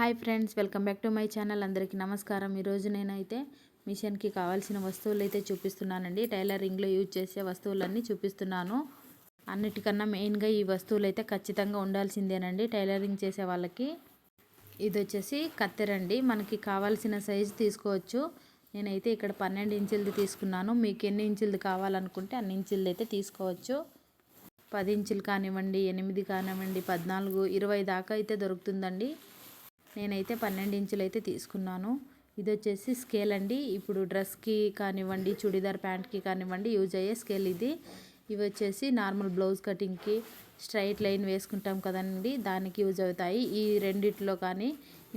Hi friends welcome back to my channel. అందరికీ నమస్కారం. ఈరోజు నేనైతే మిషన్కి కావాల్సిన వస్తువులు అయితే చూపిస్తున్నానండి టైలరింగ్లో యూజ్ చేసే వస్తువులన్నీ చూపిస్తున్నాను. అన్నిటికన్నా మెయిన్గా ఈ వస్తువులు అయితే ఖచ్చితంగా ఉండాల్సిందేనండి టైలరింగ్ చేసే వాళ్ళకి. ఇది వచ్చేసి కత్తెరండి మనకి కావాల్సిన సైజు తీసుకోవచ్చు. నేనైతే ఇక్కడ పన్నెండు ఇంచులది తీసుకున్నాను. మీకు ఎన్ని ఇంచులది కావాలనుకుంటే అన్ని ఇంచులది అయితే తీసుకోవచ్చు. పది ఇంచులు కానివ్వండి ఎనిమిది కానివ్వండి పద్నాలుగు ఇరవై దాకా అయితే దొరుకుతుందండి. నేనైతే పన్నెండు ఇంచులు అయితే తీసుకున్నాను. ఇది వచ్చేసి స్కేల్ అండి. ఇప్పుడు డ్రెస్కి కానివ్వండి చుడిదార్ ప్యాంట్కి కానివ్వండి యూజ్ అయ్యే స్కేల్ ఇది. ఇవి వచ్చేసి నార్మల్ బ్లౌజ్ కటింగ్కి స్ట్రైట్ లైన్ వేసుకుంటాం కదండి దానికి యూజ్ అవుతాయి. ఈ రెండిట్లో కానీ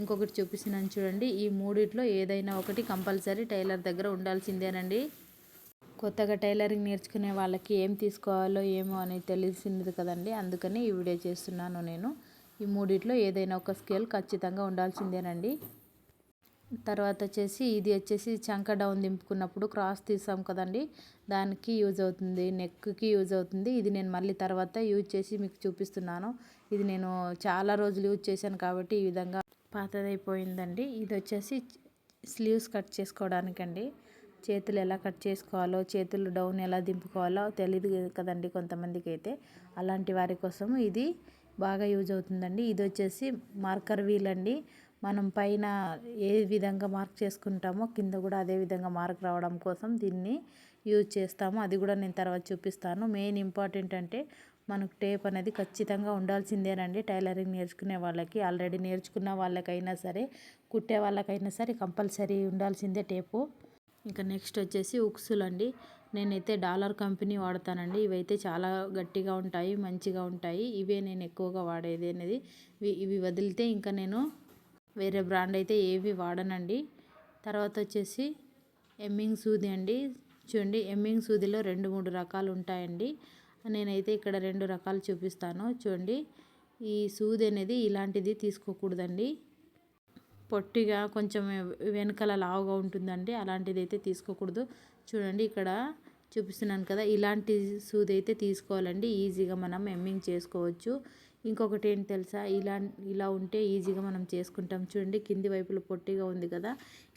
ఇంకొకటి చూపిస్తున్నాను చూడండి. ఈ మూడిట్లో ఏదైనా ఒకటి కంపల్సరీ టైలర్ దగ్గర ఉండాల్సిందేనండి. కొత్తగా టైలరింగ్ నేర్చుకునే వాళ్ళకి ఏం తీసుకోవాలో ఏమో అనేది తెలిసింది కదండి. అందుకని ఈ వీడియో చేస్తున్నాను నేను. ఈ మూడిట్లో ఏదైనా ఒక స్కేల్ ఖచ్చితంగా ఉండాల్సిందేనండి. తర్వాత వచ్చేసి ఇది వచ్చేసి చంక డౌన్ దింపుకున్నప్పుడు క్రాస్ తీసాం కదండి. దానికి యూజ్ అవుతుంది నెక్కి యూజ్ అవుతుంది. ఇది నేను మళ్ళీ తర్వాత యూజ్ చేసి మీకు చూపిస్తున్నాను. ఇది నేను చాలా రోజులు యూజ్ చేశాను కాబట్టి ఈ విధంగా పాతదైపోయిందండి. ఇది వచ్చేసి స్లీవ్స్ కట్ చేసుకోవడానికండి. చేతులు ఎలా కట్ చేసుకోవాలో చేతులు డౌన్ ఎలా దింపుకోవాలో తెలియదు కదండి కొంతమందికి అయితే అలాంటి వారి కోసం ఇది బాగా యూజ్ అవుతుందండి. ఇది వచ్చేసి మార్కర్ వీల్ అండి. మనం పైన ఏ విధంగా మార్క్ చేసుకుంటామో కింద కూడా అదే విధంగా మార్క్ రావడం కోసం దీన్ని యూజ్ చేస్తాము. అది కూడా నేను తర్వాత చూపిస్తాను. మెయిన్ ఇంపార్టెంట్ అంటే మనకు టేప్ అనేది ఖచ్చితంగా ఉండాల్సిందేనండి. టైలరింగ్ నేర్చుకునే వాళ్ళకి ఆల్రెడీ నేర్చుకున్న వాళ్ళకైనా సరే కుట్టే వాళ్ళకైనా సరే కంపల్సరీ ఉండాల్సిందే టేపు. ఇంకా నెక్స్ట్ వచ్చేసి ఉక్సులు అండి నేనైతే డాలర్ కంపెనీ వాడతానండి. ఇవైతే చాలా గట్టిగా ఉంటాయి మంచిగా ఉంటాయి. ఇవే నేను ఎక్కువగా వాడేది అనేది ఇవి వదిలితే ఇంకా నేను వేరే బ్రాండ్ అయితే ఏవి వాడనండి. తర్వాత వచ్చేసి ఎమ్మింగ్ సూది అండి. చూడండి ఎమ్మింగ్ సూదిలో రెండు మూడు రకాలు ఉంటాయండి. నేనైతే ఇక్కడ రెండు రకాలు చూపిస్తాను. చూడండి ఈ సూది అనేది ఇలాంటిది తీసుకోకూడదండి. పొట్టిగా కొంచెం వెనకాల లావుగా ఉంటుందండి. అలాంటిది అయితే తీసుకోకూడదు. చూడండి ఇక్కడ చూపిస్తున్నాను కదా. ఇలాంటి సూది అయితే తీసుకోవాలండి. ఈజీగా మనం ఎమ్మింగ్ చేసుకోవచ్చు. ఇంకొకటి ఏంటి తెలుసా? ఇలా ఇలా ఉంటే ఈజీగా మనం చేసుకుంటాం. చూడండి కింది వైపులో పొట్టిగా ఉంది కదా.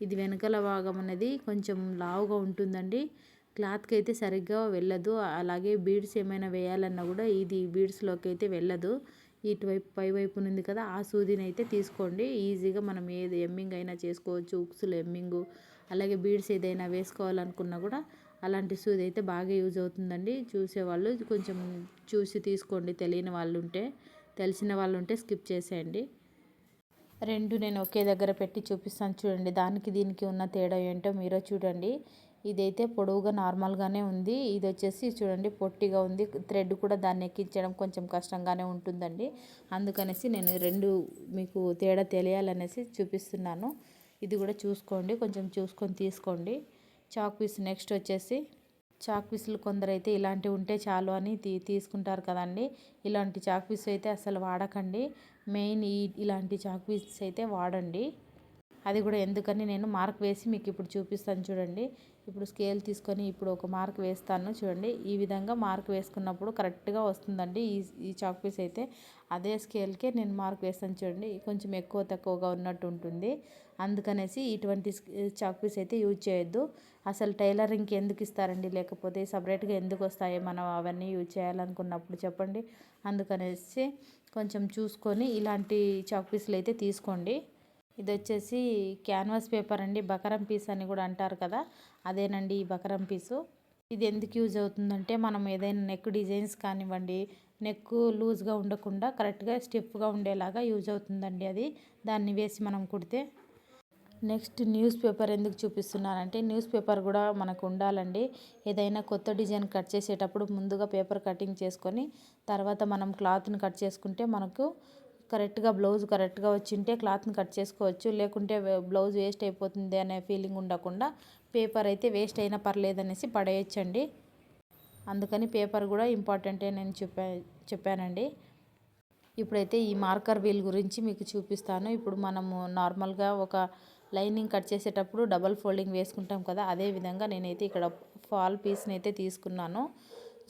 ఇది వెనకాల భాగం అనేది కొంచెం లావుగా ఉంటుందండి. క్లాత్కి అయితే సరిగ్గా వెళ్ళదు. అలాగే బీడ్స్ ఏమైనా వేయాలన్నా కూడా ఇది బీడ్స్లోకి అయితే వెళ్ళదు. ఇటువైపు పై వైపు ఉంది కదా. ఆ సూదిని అయితే తీసుకోండి. ఈజీగా మనం ఏది ఎమ్మింగ్ అయినా చేసుకోవచ్చు. ఉక్సులు ఎమ్మింగు అలాగే బీడ్స్ ఏదైనా వేసుకోవాలనుకున్నా కూడా అలాంటి సూది అయితే బాగా యూజ్ అవుతుందండి. చూసేవాళ్ళు కొంచెం చూసి తీసుకోండి. తెలియని వాళ్ళు ఉంటే తెలిసిన వాళ్ళు ఉంటే స్కిప్ చేసేయండి. రెండు నేను ఒకే దగ్గర పెట్టి చూపిస్తాను చూడండి. దానికి దీనికి ఉన్న తేడా ఏంటో మీరే చూడండి. ఇదైతే పొడవుగా నార్మల్గానే ఉంది. ఇది వచ్చేసి చూడండి పొట్టిగా ఉంది. థ్రెడ్ కూడా దాన్ని ఎక్కించడం కొంచెం కష్టంగానే ఉంటుందండి. అందుకనేసి నేను రెండు మీకు తేడా తెలియాలనేసి చూపిస్తున్నాను. ఇది కూడా చూసుకోండి కొంచెం చూసుకొని తీసుకోండి. చాక్ పీస్ నెక్స్ట్ వచ్చేసి చాక్ పీసులు కొందరైతే ఇలాంటివి ఉంటే చాలు అని తీ తీసుకుంటారు కదండి. ఇలాంటి చాక్ పీస్ అయితే అసలు వాడకండి. మెయిన్ ఈ ఇలాంటి చాక్ పీస్ అయితే వాడండి. అది కూడా ఎందుకని నేను మార్క్ వేసి మీకు ఇప్పుడు చూపిస్తాను చూడండి. ఇప్పుడు స్కేల్ తీసుకొని ఇప్పుడు ఒక మార్క్ వేస్తాను చూడండి. ఈ విధంగా మార్క్ వేసుకున్నప్పుడు కరెక్ట్గా వస్తుందండి. ఈ ఈ చాక్ పీస్ అయితే అదే స్కేల్కే నేను మార్క్ వేస్తాను చూడండి. కొంచెం ఎక్కువ తక్కువగా ఉన్నట్టు ఉంటుంది. అందుకనేసి ఇటువంటి చాక్ పీస్ అయితే యూజ్ చేయొద్దు. అసలు టైలరింగ్కి ఎందుకు ఇస్తారండి? లేకపోతే సపరేట్గా ఎందుకు వస్తాయి మనం అవన్నీ యూజ్ చేయాలనుకున్నప్పుడు చెప్పండి. అందుకనేసి కొంచెం చూసుకొని ఇలాంటి చాక్ పీసులు అయితే తీసుకోండి. ఇది వచ్చేసి క్యాన్వాస్ పేపర్ అండి. బకరం పీస్ అని కూడా అంటారు కదా అదేనండి ఈ బకరం పీసు. ఇది ఎందుకు యూజ్ అవుతుందంటే మనం ఏదైనా నెక్ డిజైన్స్ కానివ్వండి నెక్ లూజ్గా ఉండకుండా కరెక్ట్గా స్టిఫ్గా ఉండేలాగా యూజ్ అవుతుందండి అది. దాన్ని వేసి మనం కుడితే. నెక్స్ట్ న్యూస్ పేపర్ ఎందుకు చూపిస్తున్నానంటే న్యూస్ పేపర్ కూడా మనకు ఉండాలండి. ఏదైనా కొత్త డిజైన్ కట్ చేసేటప్పుడు ముందుగా పేపర్ కటింగ్ చేసుకొని తర్వాత మనం క్లాత్ని కట్ చేసుకుంటే మనకు కరెక్ట్గా బ్లౌజ్ కరెక్ట్గా వచ్చింటే క్లాత్ని కట్ చేసుకోవచ్చు. లేకుంటే బ్లౌజ్ వేస్ట్ అయిపోతుంది అనే ఫీలింగ్ ఉండకుండా పేపర్ అయితే వేస్ట్ అయినా పర్లేదు అనేసి పడేయచ్చండి. అందుకని పేపర్ కూడా ఇంపార్టెంటే నేను చెప్పా చెప్పానండి. ఇప్పుడైతే ఈ మార్కర్ వీల్ గురించి మీకు చూపిస్తాను. ఇప్పుడు మనము నార్మల్గా ఒక లైనింగ్ కట్ చేసేటప్పుడు డబల్ ఫోల్డింగ్ వేసుకుంటాం కదా అదే విధంగా నేనైతే ఇక్కడ ఫాల్ పీస్ని అయితే తీసుకున్నాను.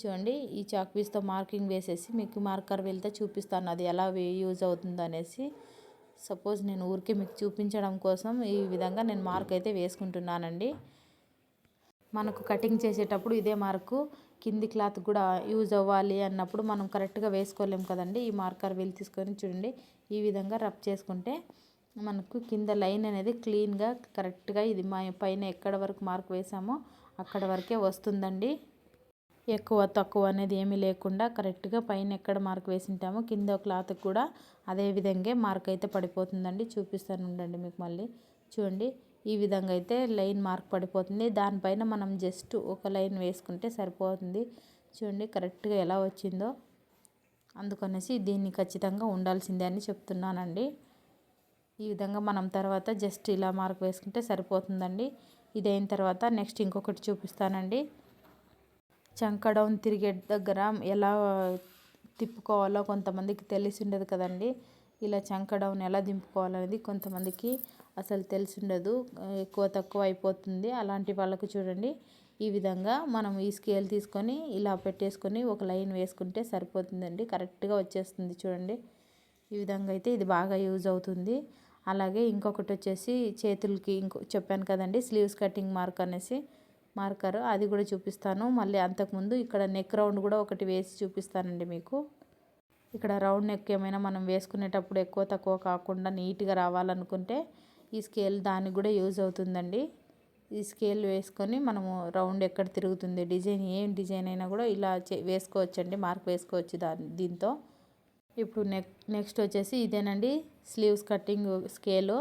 చూడండి ఈ చాక్ పీస్తో మార్కింగ్ వేసేసి మీకు మార్కర్ వెళ్తే చూపిస్తాను అది ఎలా యూజ్ అవుతుంది అనేసి సపోజ్ నేను ఊరికే మీకు చూపించడం కోసం ఈ విధంగా నేను మార్క్ అయితే వేసుకుంటున్నానండి. మనకు కటింగ్ చేసేటప్పుడు ఇదే మార్కు కింది క్లాత్ కూడా యూజ్ అవ్వాలి అన్నప్పుడు మనం కరెక్ట్గా వేసుకోలేం కదండి. ఈ మార్కర్ వీలు తీసుకొని చూడండి. ఈ విధంగా రబ్ చేసుకుంటే మనకు కింద లైన్ అనేది క్లీన్గా కరెక్ట్గా ఇది మా పైన ఎక్కడ వరకు మార్క్ వేసామో అక్కడ వరకే వస్తుందండి. ఎక్కువ తక్కువ అనేది ఏమీ లేకుండా కరెక్ట్గా పైన ఎక్కడ మార్క్ వేసింటామో కింద క్లాత్ కూడా అదే విధంగా మార్క్ అయితే పడిపోతుందండి. చూపిస్తాను ఉండండి మీకు మళ్ళీ. చూడండి ఈ విధంగా అయితే లైన్ మార్క్ పడిపోతుంది. దానిపైన మనం జస్ట్ ఒక లైన్ వేసుకుంటే సరిపోతుంది. చూడండి కరెక్ట్గా ఎలా వచ్చిందో. అందుకనేసి దీన్ని ఖచ్చితంగా ఉండాల్సిందే అని చెప్తున్నానండి. ఈ విధంగా మనం తర్వాత జస్ట్ ఇలా మార్క్ వేసుకుంటే సరిపోతుందండి. ఇదైన తర్వాత నెక్స్ట్ ఇంకొకటి చూపిస్తానండి. చంకడం డౌన్ తిరిగే దగ్గర ఎలా తిప్పుకోవాలో కొంతమందికి తెలిసి ఉండదు కదండి. ఇలా చంక డౌన్ ఎలా దింపుకోవాలనేది కొంతమందికి అసలు తెలిసి ఉండదు ఎక్కువ తక్కువ అయిపోతుంది. అలాంటి వాళ్ళకు చూడండి. ఈ విధంగా మనం ఈ స్కేల్ తీసుకొని ఇలా పెట్టేసుకొని ఒక లైన్ వేసుకుంటే సరిపోతుందండి. కరెక్ట్గా వచ్చేస్తుంది చూడండి. ఈ విధంగా అయితే ఇది బాగా యూజ్ అవుతుంది. అలాగే ఇంకొకటి వచ్చేసి చేతులకి ఇంకో చెప్పాను కదండి. స్లీవ్స్ కటింగ్ మార్క్ అనేసి. మార్కర్ అది కూడా చూపిస్తాను. మళ్ళీ అంతకుముందు ఇక్కడ నెక్ రౌండ్ కూడా ఒకటి వేసి చూపిస్తానండి మీకు. ఇక్కడ రౌండ్ నెక్ ఏమైనా మనం వేసుకునేటప్పుడు ఎక్కువ తక్కువ కాకుండా నీట్గా రావాలనుకుంటే ఈ స్కేల్ దానికి కూడా యూజ్ అవుతుందండి. ఈ స్కేల్ వేసుకొని మనము రౌండ్ ఎక్కడ తిరుగుతుంది డిజైన్ ఏం డిజైన్ అయినా కూడా ఇలా వేసుకోవచ్చండి మార్క్ వేసుకోవచ్చు దాని దీంతో. ఇప్పుడు నెక్ నెక్స్ట్ వచ్చేసి ఇదేనండి స్లీవ్స్ కటింగ్ స్కేలు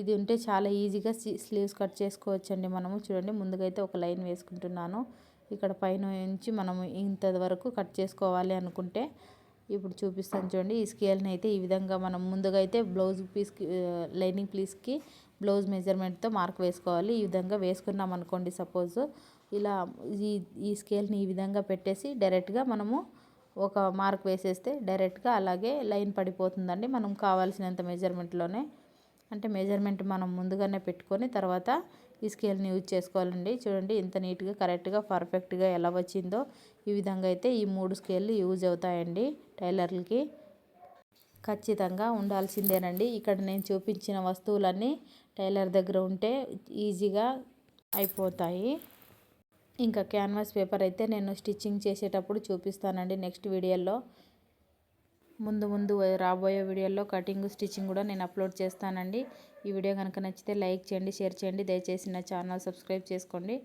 ఇది ఉంటే చాలా ఈజీగా స్లీవ్స్ కట్ చేసుకోవచ్చండి మనము. చూడండి ముందుగా అయితే ఒక లైన్ వేసుకుంటున్నాను. ఇక్కడ పైన నుంచి మనము ఇంత వరకు కట్ చేసుకోవాలి అనుకుంటే ఇప్పుడు చూపిస్తాను చూడండి. ఈ స్కేల్ని అయితే ఈ విధంగా మనం ముందుగా అయితే బ్లౌజ్ పీస్కి లైనింగ్ పీస్కి బ్లౌజ్ మెజర్మెంట్తో మార్క్ వేసుకోవాలి. ఈ విధంగా వేసుకున్నాం అనుకోండి సపోజ్. ఇలా ఈ ఈ స్కేల్ని ఈ విధంగా పెట్టేసి డైరెక్ట్గా మనము ఒక మార్క్ వేసేస్తే డైరెక్ట్గా అలాగే లైన్ పడిపోతుందండి. మనం కావాల్సినంత మెజర్మెంట్లోనే అంటే మెజర్మెంట్ మనం ముందుగానే పెట్టుకొని తర్వాత ఈ స్కేల్ని యూజ్ చేసుకోవాలండి. చూడండి ఇంత నీట్గా కరెక్ట్గా పర్ఫెక్ట్గా ఎలా వచ్చిందో ఈ విధంగా అయితే ఈ మూడు స్కేళ్ళు యూజ్ అవుతాయండి టైలర్లకి. ఖచ్చితంగా ఉండాల్సిందేనండి. ఇక్కడ నేను చూపించిన వస్తువులన్నీ టైలర్ దగ్గర ఉంటే ఈజీగా అయిపోతాయి. ఇంకా క్యాన్వాస్ పేపర్ అయితే నేను స్టిచ్చింగ్ చేసేటప్పుడు చూపిస్తానండి నెక్స్ట్ వీడియోలో ముందు ముందు రాబోయే వీడియోలో కటింగ్ స్టిచ్చింగ్ కూడా నేను అప్లోడ్ చేస్తానండి. ఈ వీడియో కనుక నచ్చితే లైక్ చేయండి షేర్ చేయండి. దయచేసి నా ఛానల్ సబ్స్క్రైబ్ చేసుకోండి.